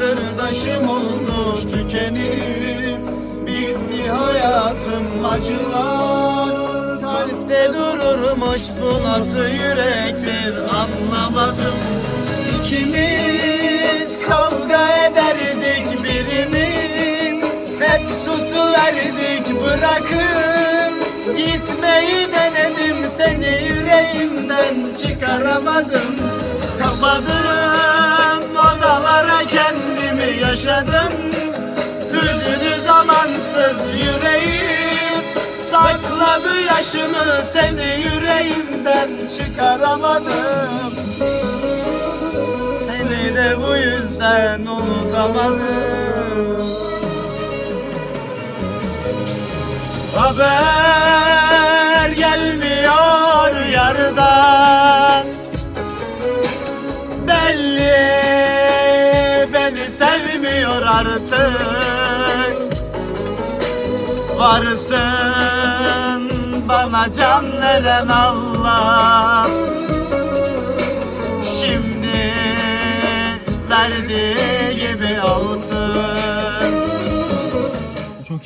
sırdaşım olmuş tükenip Bitti hayatım acılar. Kalpte dururmuş bu nasıl yürektir anlamadım. İkimiz kavga ederdik birimiz Hep susu verdik bırakıp Gitmeyi denedim seni yüreğimden çıkaramadım yaşadım Hüznü zamansız yüreğim. Sakladı yaşını seni yüreğimden çıkaramadım. Seni de bu yüzden unutamadım. Haber artık Varsın bana can veren Allah. Şimdi verdi